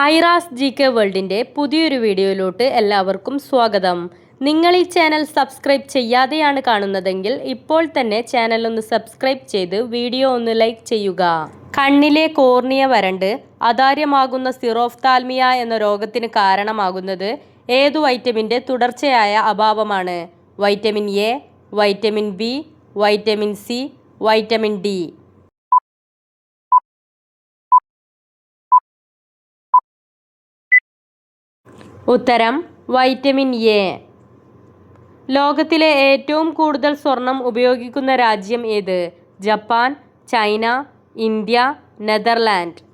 Aira's G K വേൾഡിന്റെ പുതിയൊരു വീഡിയോയിലോട്ട് എല്ലാവർക്കും സ്വാഗതം. നിങ്ങൾ ഈ ചാനൽ സബ്സ്ക്രൈബ് ചെയ്യാതെയാണ് കാണുന്നതെങ്കിൽ ഇപ്പോൾ തന്നെ ചാനൽ ഒന്ന് സബ്സ്ക്രൈബ് ചെയ്ത് വീഡിയോ ഒന്ന് ലൈക്ക് ചെയ്യുക. കണ്ണിലെ കോർണിയ വരണ്ട് അതാര്യമാകുന്ന സിറോഫ്താൽമിയ എന്ന രോഗത്തിന് കാരണമാകുന്നത് ഏതു വൈറ്റമിന്റെ തുടർച്ചയായ അഭാവമാണ്? Vitamin A vitamin B vitamin C vitamin D. ഉത്തരം വൈറ്റമിൻ എ. ലോകത്തിലെ ഏറ്റവും കൂടുതൽ സ്വർണം ഉപയോഗിക്കുന്ന രാജ്യം ഏത്? Japan China India Netherland.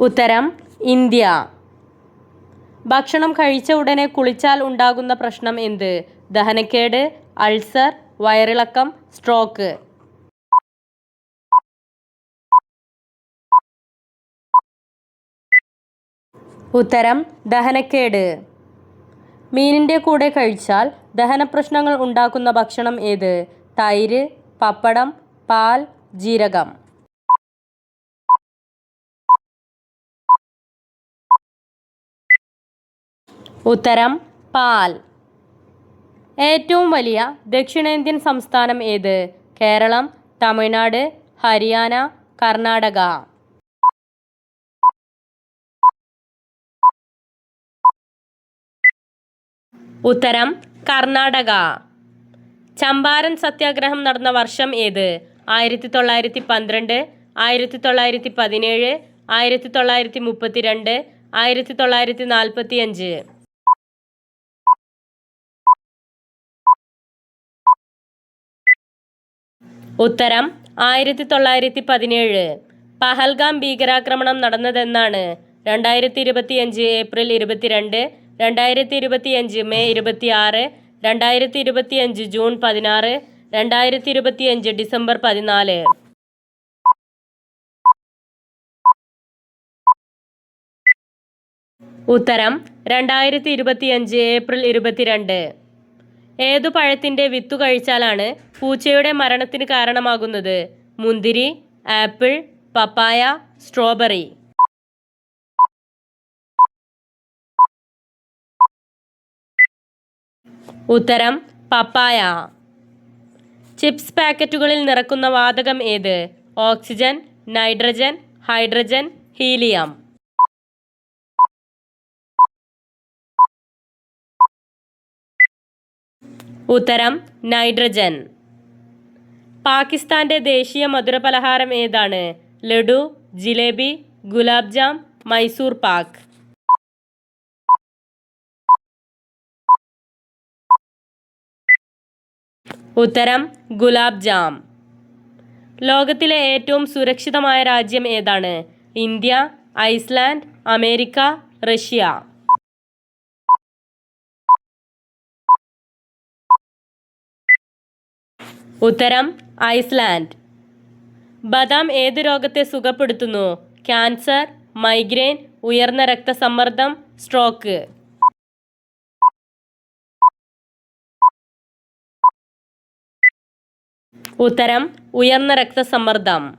ഉത്തരം ഇന്ത്യ. ഭക്ഷണം കഴിച്ച ഉടനെ കുളിച്ചാൽ ഉണ്ടാകുന്ന പ്രശ്നം എന്ത്? ദഹനക്കേട് അൾസർ വയറിളക്കം സ്ട്രോക്ക് ഉത്തരം ദഹനക്കേട്. മീനിന്റെ കൂടെ കഴിച്ചാൽ ദഹന പ്രശ്നങ്ങൾ ഉണ്ടാക്കുന്ന ഭക്ഷണം ഏത്? തൈര് പപ്പടം പാൽ ജീരകം. ഉത്തരം പാൽ. ഏറ്റവും വലിയ ദക്ഷിണേന്ത്യൻ സംസ്ഥാനം ഏത്? കേരളം തമിഴ്നാട് ഹരിയാന കർണാടക. ഉത്തരം കർണാടക. ചമ്പാരൻ സത്യാഗ്രഹം നടന്ന വർഷം ഏത്? ആയിരത്തി തൊള്ളായിരത്തി പന്ത്രണ്ട് ആയിരത്തി തൊള്ളായിരത്തി പതിനേഴ് ആയിരത്തി തൊള്ളായിരത്തി മുപ്പത്തിരണ്ട് ആയിരത്തി തൊള്ളായിരത്തി നാൽപ്പത്തി അഞ്ച് ഉത്തരം ആയിരത്തി തൊള്ളായിരത്തി പതിനേഴ് പഹൽഗാം ഭീകരാക്രമണം നടന്നതെന്നാണ് രണ്ടായിരത്തി ഇരുപത്തിയഞ്ച് ഏപ്രിൽ ഇരുപത്തിരണ്ട് രണ്ടായിരത്തി ഇരുപത്തിയഞ്ച് മെയ് ഇരുപത്തി ആറ് രണ്ടായിരത്തി ഇരുപത്തിയഞ്ച് ജൂൺ പതിനാറ് രണ്ടായിരത്തി ഇരുപത്തിയഞ്ച് ഡിസംബർ പതിനാല്. ഉത്തരം രണ്ടായിരത്തി ഇരുപത്തിയഞ്ച് ഏപ്രിൽ ഇരുപത്തിരണ്ട്. ഏതു പഴത്തിന്റെ വിത്തു കഴിച്ചാലാണ് പൂച്ചയുടെ മരണത്തിന് കാരണമാകുന്നത്? മുന്തിരി ആപ്പിൾ പപ്പായ സ്ട്രോബെറി. ഉത്തരം പപ്പായ. ചിപ്സ് പാക്കറ്റുകളിൽ നിറക്കുന്ന വാതകം ഏത്? Oxygen nitrogen hydrogen helium. ഉത്തരം നൈട്രജൻ. പാകിസ്ഥാന്റെ ദേശീയ മധുരപലഹാരം ഏതാണ്? ലഡു ജിലേബി ഗുലാബ് ജാം മൈസൂർ പാക്ക്. ഉത്തരം ഗുലാബ് ജാം. ലോകത്തിലെ ഏറ്റവും സുരക്ഷിതമായ രാജ്യം ഏതാണ്? India Iceland America Russia. ഉത്തരം ഐസ്ലാൻഡ്. ബദാം ഏത് രോഗത്തെ സുഖപ്പെടുത്തുന്നു? ക്യാൻസർ മൈഗ്രെയിൻ ഉയർന്ന രക്തസമ്മർദ്ദം സ്ട്രോക്ക്. ഉത്തരം ഉയർന്ന രക്തസമ്മർദ്ദം.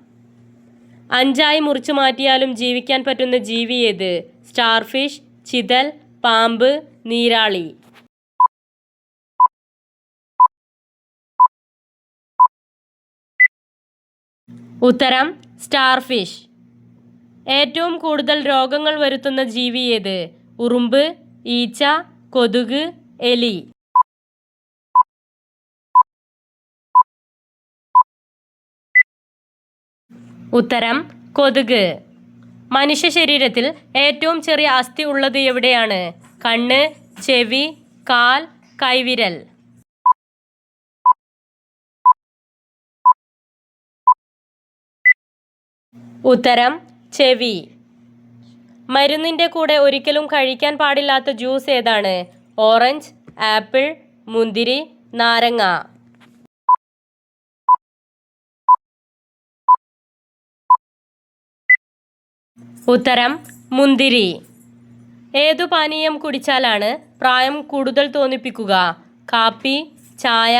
അഞ്ചായി മുറിച്ചു മാറ്റിയാലും ജീവിക്കാൻ പറ്റുന്ന ജീവി ഏത്? സ്റ്റാർഫിഷ് ചിതൽ പാമ്പ് നീരാളി. ഉത്തരം സ്റ്റാർഫിഷ്. ഏറ്റവും കൂടുതൽ രോഗങ്ങൾ വരുത്തുന്ന ജീവി ഏത്? ഉറുമ്പ് ഈച്ച കൊതുക് എലി. ഉത്തരം കൊതുക്. മനുഷ്യ ശരീരത്തിൽ ഏറ്റവും ചെറിയ അസ്ഥി ഉള്ളത് എവിടെയാണ്? കണ്ണ് ചെവി കാൽ കൈവിരൽ. ഉത്തരം ചെവി. മരുന്നിന്റെ കൂടെ ഒരിക്കലും കഴിക്കാൻ പാടില്ലാത്ത ജ്യൂസ് ഏതാണ്? ഓറഞ്ച് ആപ്പിൾ മുന്തിരി നാരങ്ങ. ഉത്തരം മുന്തിരി. ഏതു പാനീയം കുടിച്ചാലാണ് പ്രായം കൂടുതൽ തോന്നിപ്പിക്കുക? കാപ്പി ചായ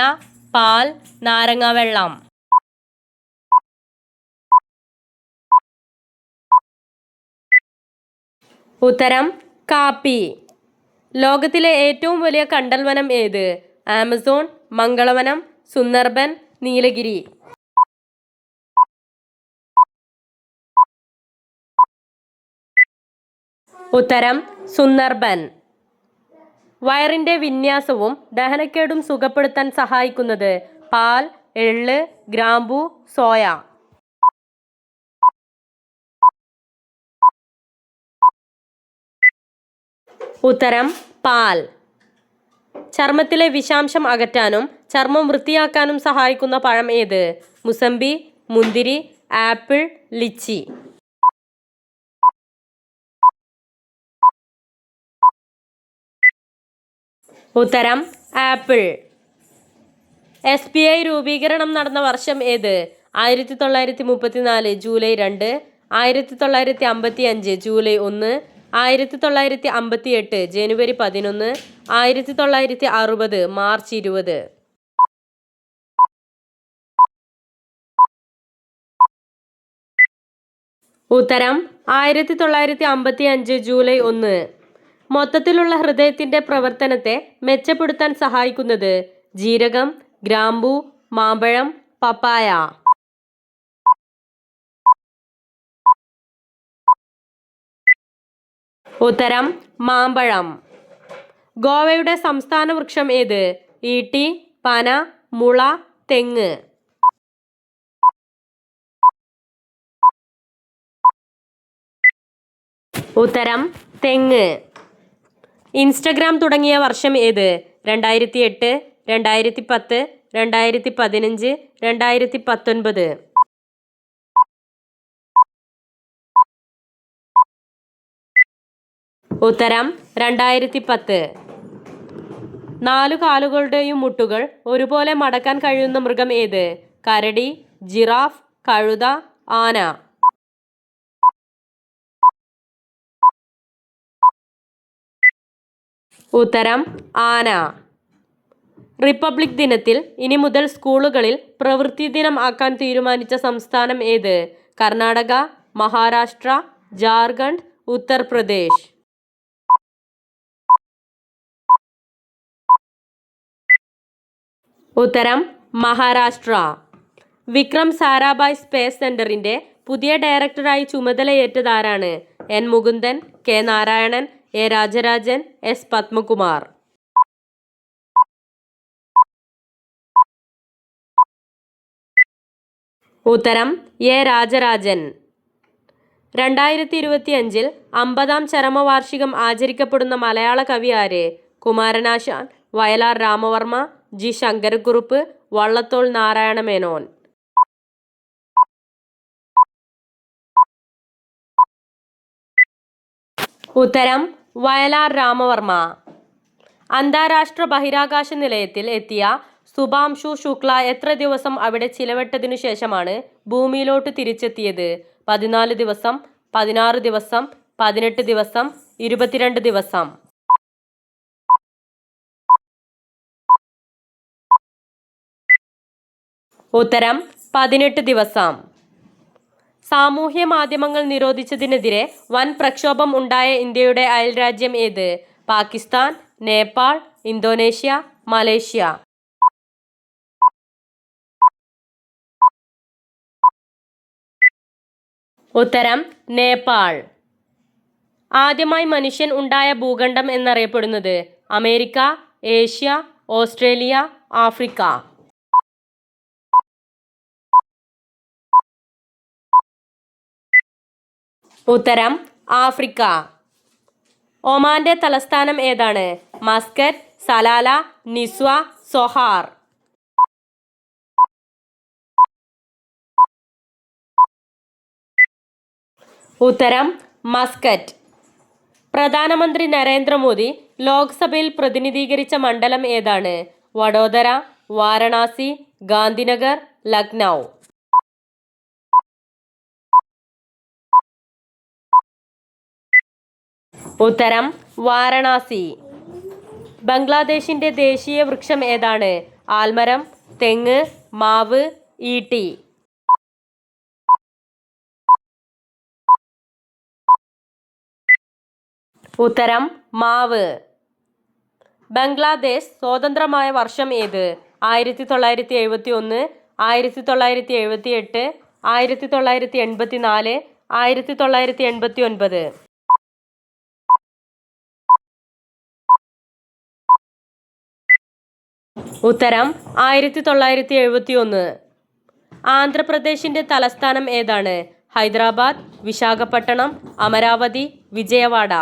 പാൽ നാരങ്ങ വെള്ളം. ഉത്തരം കാപ്പി. ലോകത്തിലെ ഏറ്റവും വലിയ കണ്ടൽവനം ഏത്? ആമസോൺ മംഗളവനം സുന്ദർബൻ നീലഗിരി. ഉത്തരം സുന്ദർബൻ. വയറിന്റെ വിന്യാസവും ദഹനക്കേടും സുഖപ്പെടുത്താൻ സഹായിക്കുന്നത് പാൽ എള്ള് ഗ്രാമ്പു സോയ. ഉത്തരം പാൽ. ചർമ്മത്തിലെ വിഷാംശം അകറ്റാനും ചർമ്മം വൃത്തിയാക്കാനും സഹായിക്കുന്ന പഴം ഏത്? മുസമ്പി മുന്തിരി ആപ്പിൾ ലിച്ചി. ഉത്തരം ആപ്പിൾ. എസ് ബി ഐ രൂപീകരണം നടന്ന വർഷം ഏത്? ആയിരത്തി തൊള്ളായിരത്തി മുപ്പത്തിനാല് ജൂലൈ രണ്ട്. ആയിരത്തി തൊള്ളായിരത്തി അമ്പത്തി അഞ്ച് ജൂലൈ ഒന്ന്. ആയിരത്തി തൊള്ളായിരത്തി അമ്പത്തി എട്ട് ജനുവരി പതിനൊന്ന്. ആയിരത്തി തൊള്ളായിരത്തി അറുപത് മാർച്ച് ഇരുപത്. ഉത്തരം ആയിരത്തി തൊള്ളായിരത്തി അമ്പത്തി അഞ്ച് ജൂലൈ ഒന്ന്. മൊത്തത്തിലുള്ള ഹൃദയത്തിന്റെ പ്രവർത്തനത്തെ മെച്ചപ്പെടുത്താൻ സഹായിക്കുന്നത് ജീരകം ഗ്രാമ്പു മാമ്പഴം പപ്പായ. ഉത്തരം മാമ്പഴം. ഗോവയുടെ സംസ്ഥാന വൃക്ഷം ഏത്? ഈട്ടി പന മുള തെങ്ങ്. ഉത്തരം തെങ്ങ്. ഇൻസ്റ്റഗ്രാം തുടങ്ങിയ വർഷം ഏത്? രണ്ടായിരത്തി എട്ട് രണ്ടായിരത്തി പത്ത് രണ്ടായിരത്തി പതിനഞ്ച് രണ്ടായിരത്തി പത്തൊൻപത് ഉത്തരം രണ്ടായിരത്തി പത്ത് നാലു കാലുകളുടെയും മുട്ടുകൾ ഒരുപോലെ മടക്കാൻ കഴിയുന്ന മൃഗം ഏത്? കരടി ജിറാഫ് കഴുത ആന. ഉത്തരം ആന. റിപ്പബ്ലിക് ദിനത്തിൽ ഇനി മുതൽ സ്കൂളുകളിൽ പ്രവൃത്തി ദിനം ആക്കാൻ തീരുമാനിച്ച സംസ്ഥാനം ഏത്? കർണാടക മഹാരാഷ്ട്ര ജാർഖണ്ഡ് ഉത്തർപ്രദേശ്. ഉത്തരം മഹാരാഷ്ട്ര. വിക്രം സാരാഭായ് സ്പേസ് സെന്ററിന്റെ പുതിയ ഡയറക്ടറായി ചുമതലയേറ്റതാരാണ് N Mukundan K Narayanan A Rajarajan S Padmakumar. ഉത്തരം എ രാജരാജൻ. രണ്ടായിരത്തി ഇരുപത്തി അഞ്ചിൽ അമ്പതാം ചരമവാർഷികം ആചരിക്കപ്പെടുന്ന മലയാള കവി ആര്? കുമാരനാശാൻ വയലാർ രാമവർമ്മ ജി ശങ്കരക്കുറുപ്പ് വള്ളത്തോൾ നാരായണ മേനോൻ. ഉത്തരം വയലാർ രാമവർമ്മ. അന്താരാഷ്ട്ര ബഹിരാകാശ നിലയത്തിൽ എത്തിയ സുഭാംശു ശുക്ല എത്ര ദിവസം അവിടെ ചിലവിട്ടതിനു ശേഷമാണ് ഭൂമിയിലോട്ട് തിരിച്ചെത്തിയത്? പതിനാല് ദിവസം പതിനാറ് ദിവസം പതിനെട്ട് ദിവസം ഇരുപത്തിരണ്ട് ദിവസം. ഉത്തരം പതിനെട്ട് ദിവസം. സാമൂഹ്യ മാധ്യമങ്ങൾ നിരോധിച്ചതിനെതിരെ വൻ പ്രക്ഷോഭം ഉണ്ടായ ഇന്ത്യയുടെ അയൽരാജ്യം ഏത്? Pakistan Nepal Indonesia Malaysia. ഉത്തരം നേപ്പാൾ. ആദ്യമായി മനുഷ്യൻ ഉണ്ടായ ഭൂഖണ്ഡം എന്നറിയപ്പെടുന്നത് അമേരിക്ക ഏഷ്യ ഓസ്ട്രേലിയ ആഫ്രിക്ക. ഉത്തരം ആഫ്രിക്ക. ഒമാന്റെ തലസ്ഥാനം ഏതാണ്? Muscat Salala Nizwa Sohar. ഉത്തരം മസ്കറ്റ്. പ്രധാനമന്ത്രി നരേന്ദ്രമോദി ലോക്സഭയിൽ പ്രതിനിധീകരിച്ച മണ്ഡലം ഏതാണ്? വഡോദര വാരണാസി ഗാന്ധിനഗർ ലക്നൗ. ഉത്തരം വാരണാസി. ബംഗ്ലാദേശിന്റെ ദേശീയ വൃക്ഷം ഏതാണ്? ആൽമരം തെങ്ങ് മാവ് ഈട്ടി. ഉത്തരം മാവ്. ബംഗ്ലാദേശ് സ്വതന്ത്രമായ വർഷം ഏത്? ആയിരത്തി തൊള്ളായിരത്തി എഴുപത്തി ഒന്ന് ആയിരത്തി തൊള്ളായിരത്തി എഴുപത്തി എട്ട് ആയിരത്തി തൊള്ളായിരത്തി എൺപത്തി നാല് ആയിരത്തി തൊള്ളായിരത്തി എൺപത്തി ഒൻപത് ഉത്തരം ആയിരത്തി തൊള്ളായിരത്തി എഴുപത്തി ഒന്ന് ആന്ധ്രാപ്രദേശിന്റെ തലസ്ഥാനം ഏതാണ്? ഹൈദരാബാദ് വിശാഖപട്ടണം അമരാവതി വിജയവാഡ.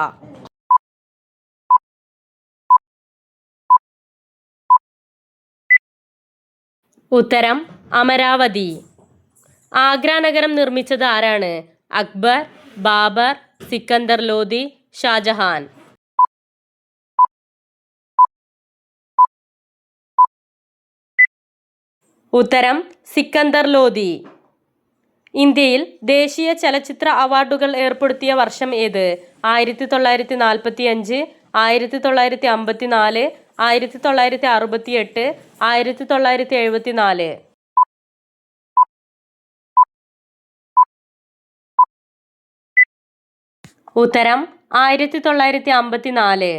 ഉത്തരം അമരാവതി. ആഗ്ര നഗരം നിർമ്മിച്ചത് ആരാണ്? അക്ബർ ബാബർ സിക്കന്ദർ ലോധി ഷാജഹാൻ. ഉത്തരം സിക്കന്ദർ ലോധി. ഇന്ത്യയിൽ ദേശീയ ചലച്ചിത്ര അവാർഡുകൾ ഏർപ്പെടുത്തിയ വർഷം ഏത്? ആയിരത്തി തൊള്ളായിരത്തി നാൽപ്പത്തി അഞ്ച് ആയിരത്തി തൊള്ളായിരത്തി അമ്പത്തി നാല് ആയിരത്തി തൊള്ളായിരത്തി അറുപത്തി എട്ട് ആയിരത്തി തൊള്ളായിരത്തി എഴുപത്തി നാല് ഉത്തരം ആയിരത്തി തൊള്ളായിരത്തി അമ്പത്തി നാല്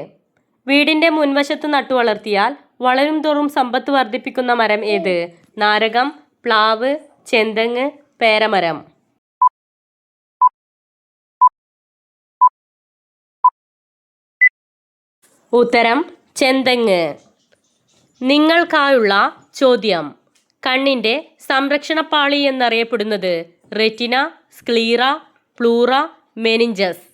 വീടിന്റെ മുൻവശത്ത് നട്ടുവളർത്തിയാൽ വളരും തോറും സമ്പത്ത് വർദ്ധിപ്പിക്കുന്ന മരം ഏത്? നാരകം പ്ലാവ് ചെന്തങ്ങ് പേരമരം. ഉത്തരം ചെന്തങ്ങ്. നിങ്ങൾക്കായുള്ള ചോദ്യം. കണ്ണിന്റെ സംരക്ഷണപ്പാളി എന്നറിയപ്പെടുന്നത് റെറ്റിന സ്ക്ലീറ പ്ലൂറ മെനിഞ്ചസ്.